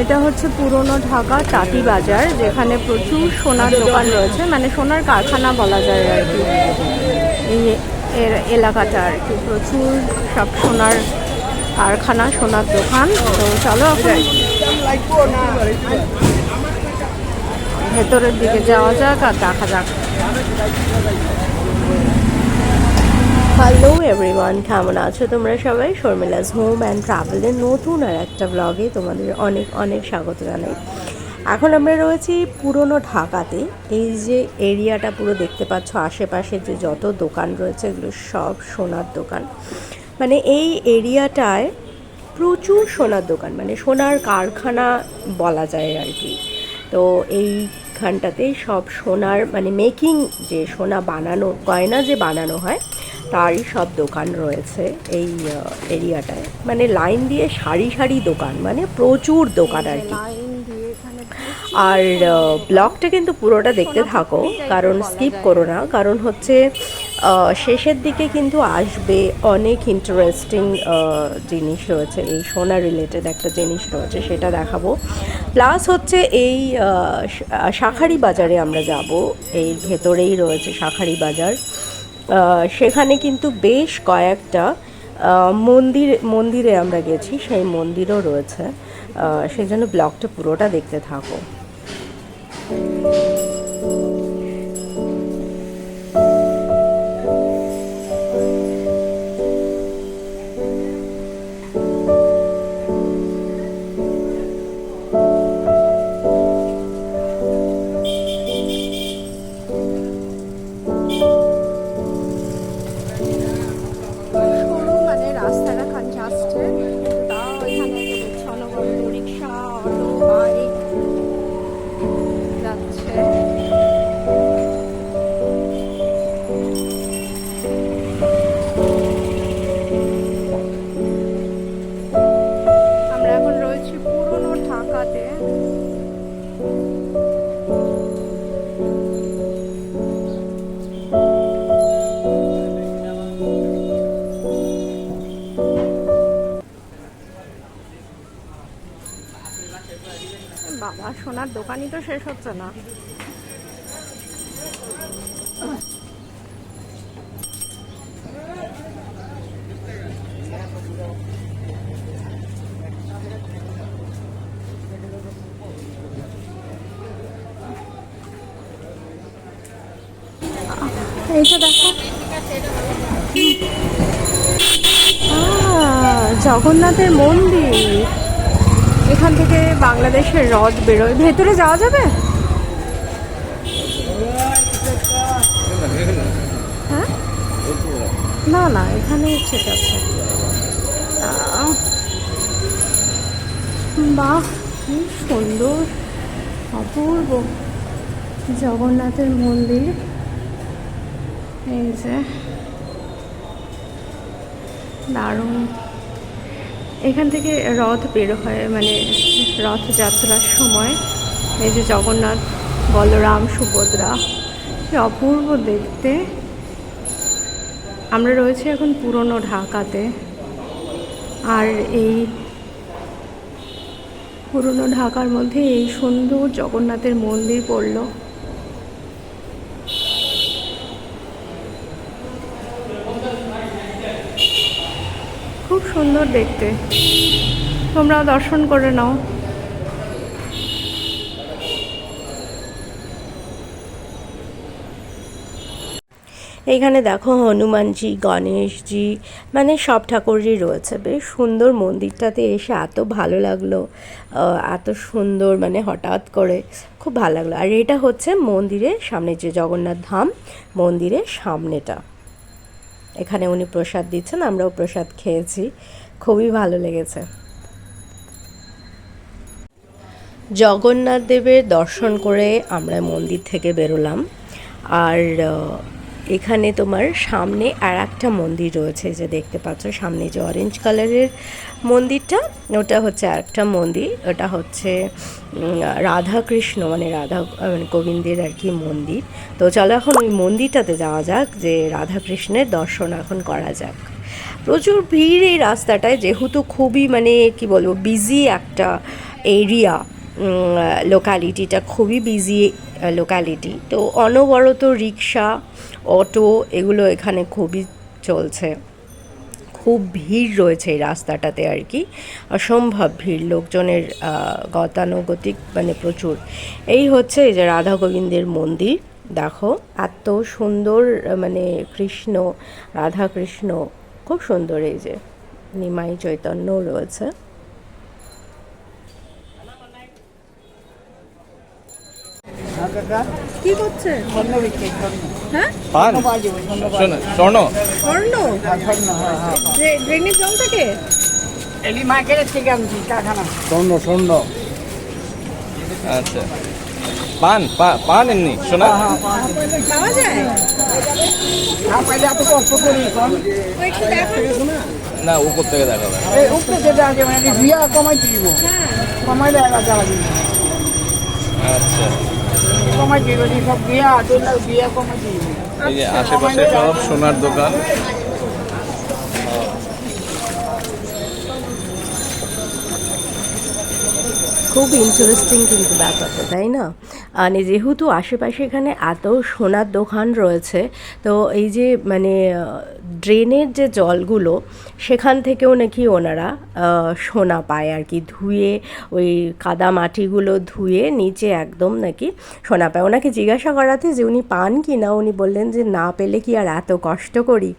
এটা হচ্ছে পুরনো ঢাকা টাটি বাজার, যেখানে প্রচুর সোনার দোকান রয়েছে। মানে সোনার কারখানা বলা যায় আর কি। এর এলাকাটা আর কি। প্রচুর সব সোনার কারখানা, সোনার দোকান। তো চলো ভেতরের দিকে যাওয়া যাক আর দেখা যাক। হ্যালো এভরিওয়ান কেমন আছো তোমরা সবাই? শর্মিলাস হোম অ্যান্ড ট্রাভেলের নতুন আর একটা ব্লগে তোমাদের অনেক অনেক স্বাগত জানাই। এখন আমরা রয়েছি পুরনো ঢাকাতে। এই যে এরিয়াটা পুরো দেখতে পাচ্ছ, আশেপাশে যে যত দোকান রয়েছে, এগুলো সব সোনার দোকান। মানে এই এরিয়াটায় প্রচুর সোনার দোকান মানে সোনার কারখানা বলা যায় আর কি। তো এইখানটাতেই সব সোনার মানে মেকিং যে সোনা বানানো, গয়না যে বানানো হয় তারই সব দোকান রয়েছে এই এরিয়াটায়। মানে লাইন দিয়ে সারি সারি দোকান মানে প্রচুর দোকান আর কি। আর ব্লগটা কিন্তু পুরোটা দেখতে থাকো কারণ স্কিপ করো না কারণ হচ্ছে শেষের দিকে কিন্তু আসবে অনেক ইন্টারেস্টিং জিনিস রয়েছে এই সোনা রিলেটেড একটা জিনিস রয়েছে সেটা দেখাবো। প্লাস হচ্ছে এই শাঁখারি বাজারে আমরা যাব এই ভেতরেই রয়েছে শাঁখারি বাজার। সেখানে কিন্তু বেশ কয়েকটা মন্দির, মন্দিরে আমরা গেছি, সেই মন্দিরও রয়েছে। সেই জন্য ব্লগটা পুরোটা দেখতে থাকো। সোনার দোকানই তো শেষ হচ্ছে না। জগন্নাথের মন্দির। এখান থেকে বাংলাদেশের রথ বেরোয়। ভেতরে যাওয়া যাবে? হ্যাঁ? না না, এখানে ঠিক আছে। বাহ, কি সুন্দর, অপূর্ব। জগন্নাথের মন্দির। এই যে, দারুণ। এখান থেকে রথ বের হয় মানে রথযাত্রার সময়। এই যে জগন্নাথ, বলরাম, সুভদ্রা, কি অপূর্ব দেখতে। আমরা রয়েছি এখন পুরনো ঢাকাতে। আর এই পুরনো ঢাকার মধ্যে এই সুন্দর জগন্নাথের মন্দির পড়ল খুব সুন্দর দেখতে। তোমরাও দর্শন করে নাও। এইখানে দেখো হনুমানজি, গণেশজি মানে সব ঠাকুরই রয়েছে। বেশ সুন্দর মন্দিরটাতে এসে এত ভালো লাগল। এত সুন্দর মানে হঠাৎ করে খুব ভালো লাগল। আর এটা হচ্ছে মন্দিরের সামনে যে জগন্নাথ ধাম, মন্দিরের সামনেটা। এখানে উনি প্রসাদ দিচ্ছেন, আমরাও প্রসাদ খেয়েছি। খুবই ভালো লেগেছে। জগন্নাথ দেবের দর্শন করে আমরা মন্দির থেকে বেরোলাম। আর এখানে তোমার সামনে আর একটা মন্দির রয়েছে যে দেখতে পাচ্ছ। সামনে যে অরেঞ্জ কালারের মন্দিরটা, ওটা হচ্ছে আর একটা মন্দির। ওটা হচ্ছে রাধাকৃষ্ণ মানে রাধা মানে গোবিন্দের আর কি মন্দির। তো চলো এখন ওই মন্দিরটাতে যাওয়া যাক, যে রাধাকৃষ্ণের দর্শন এখন করা যাক। প্রচুর ভিড় এই রাস্তাটায়, যেহেতু খুবই মানে কি বলব বিজি একটা এরিয়া লোকালিটিটা খুবই বিজি লোকালিটি তো অনবরত রিক্সা, অটো এগুলো এখানে খুবই চলছে। খুব ভিড় রয়েছে এই রাস্তাটাতে আর কি। অসম্ভব ভিড়, লোকজনের গতানুগতিক মানে প্রচুর। এই হচ্ছে এই যে রাধা গোবিন্দের মন্দির, দেখো। এত সুন্দর মানে কৃষ্ণ, রাধা কৃষ্ণ খুব সুন্দর এই যে নিমাই চৈতন্য রয়েছে। কি করছে? হ্যাঁ? পান? স্বর্ণ স্বর্ণ? জল থেকে? স্বর্ণ স্বর্ণ। আচ্ছা। পান পান এমনি শোনা? পাওয়া যায়? না উপর থেকে দেখা মানে কমাই দিব। কমাইলে রাজা আচ্ছা। কমাই দিব সব বিয়া বিয়া কমাই দিব। আশেপাশে সব সোনার দোকান। খুব ইন্টারেস্টিং কিন্তু ব্যাপারটা, তাই না? মানে যেহেতু আশেপাশে এখানে এত সোনার দোকান রয়েছে, তো এই যে মানে ড্রেনের যে জলগুলো, সেখান থেকেও নাকি ওনারা সোনা পায় আর কি। ধুয়ে, ওই কাদা মাটিগুলো ধুয়ে নিচে একদম নাকি সোনা পায়। ওনাকে জিজ্ঞাসা করাতে যে উনি পান কি না, উনি বললেন যে না পেলে কি আর এত কষ্ট করি?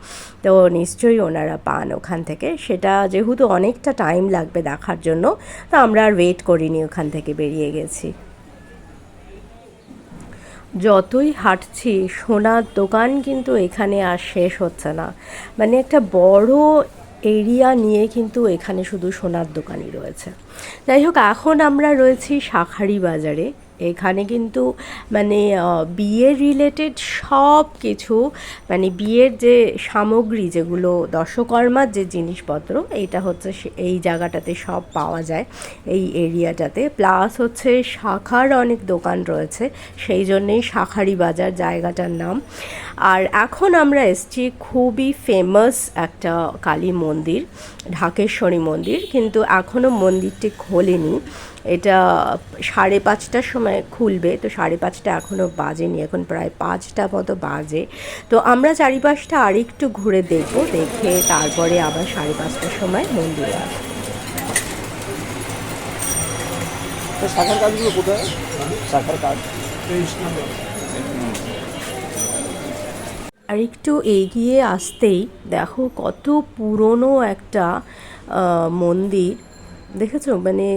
তো নিশ্চয়ই ওনারা পান ওখান থেকে। সেটা যেহেতু অনেকটা টাইম লাগবে দেখার জন্য, তো আমরা আর ওয়েট করিনি ওখান থেকে বেরিয়ে গেছি। যতই হাঁটছি, সোনার দোকান কিন্তু এখানে আর শেষ হচ্ছে না। মানে একটা বড় এরিয়া নিয়ে কিন্তু এখানে শুধু সোনার দোকানই রয়েছে। যাই হোক, এখন আমরা রয়েছি শাখারি বাজারে। এখানে কিন্তু মানে বিয়ের রিলেটেড সব কিছু মানে বিয়ের যে সামগ্রী যেগুলো, দশকর্মার যে জিনিসপত্র এইটা হচ্ছে এই জায়গাটাতে সব পাওয়া যায়, এই এরিয়াটাতে। প্লাস হচ্ছে শাখার অনেক দোকান রয়েছে, সেই জন্যেই শাখারি বাজার জায়গাটার নাম। আর এখন আমরা এসছি খুবই ফেমাস একটা কালী মন্দির, ঢাকেশ্বরী মন্দির, কিন্তু এখনও মন্দিরটি খোলেনি। এটা সাড়ে পাঁচটার সময় খুলবে তো সাড়ে পাঁচটা এখনও বাজেনি এখন প্রায় পাঁচটা মতো বাজে। তো আমরা চারিপাশটা আরেকটু ঘুরে দেখব দেখে তারপরে আবার সাড়ে পাঁচটার সময় মন্দিরে আসব। শাখার কাজগুলো কোথায়? শাখার কাজ। আর একটু এগিয়ে আসতেই দেখো কত পুরনো একটা মন্দির। দেখেছ? মানে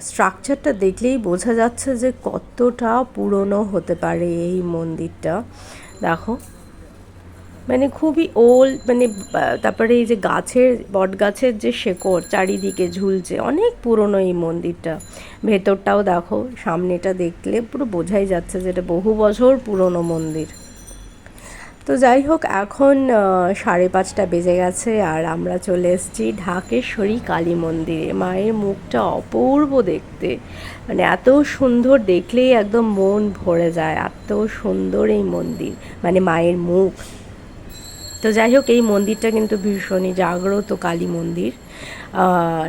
স্ট্রাকচারটা দেখলেই বোঝা যাচ্ছে যে কতটা পুরনো হতে পারে এই মন্দিরটা। দেখো। মানে খুবই ওল্ড মানে তারপরে এই যে গাছের বট গাছের যে শেকড় চারিদিকে ঝুলছে, অনেক পুরনো এই মন্দিরটা। ভেতরটাও দেখো, সামনেটা দেখলে পুরো বোঝাই যাচ্ছে যে এটা বহু বছর পুরনো মন্দির। তো যাই হোক এখন সাড়ে পাঁচটা বেজে গেছে আর আমরা চলে এসেছি ঢাকেশ্বরী কালী মন্দিরে। মায়ের মুখটা অপূর্ব দেখতে। মানে এত সুন্দর দেখলেই একদম মন ভরে যায়, এত সুন্দর এই মন্দির মানে মায়ের মুখ। তো যাই হোক এই মন্দিরটা কিন্তু ভীষণই জাগ্রত কালী মন্দির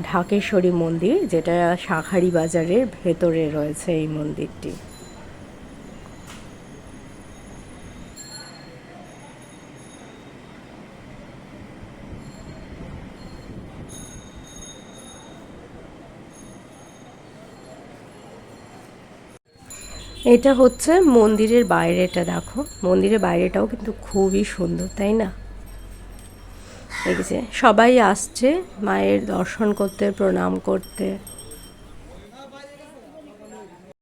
ঢাকেশ্বরী মন্দির, যেটা শাখারি বাজারের ভেতরে রয়েছে এই মন্দিরটি। এটা হচ্ছে মন্দিরের বাইরেটা, দেখো। মন্দিরের বাইরেটাও কিন্তু খুবই সুন্দর, তাই না? দেখেছে সবাই আসছে, মায়ের দর্শন করতে, প্রণাম করতে।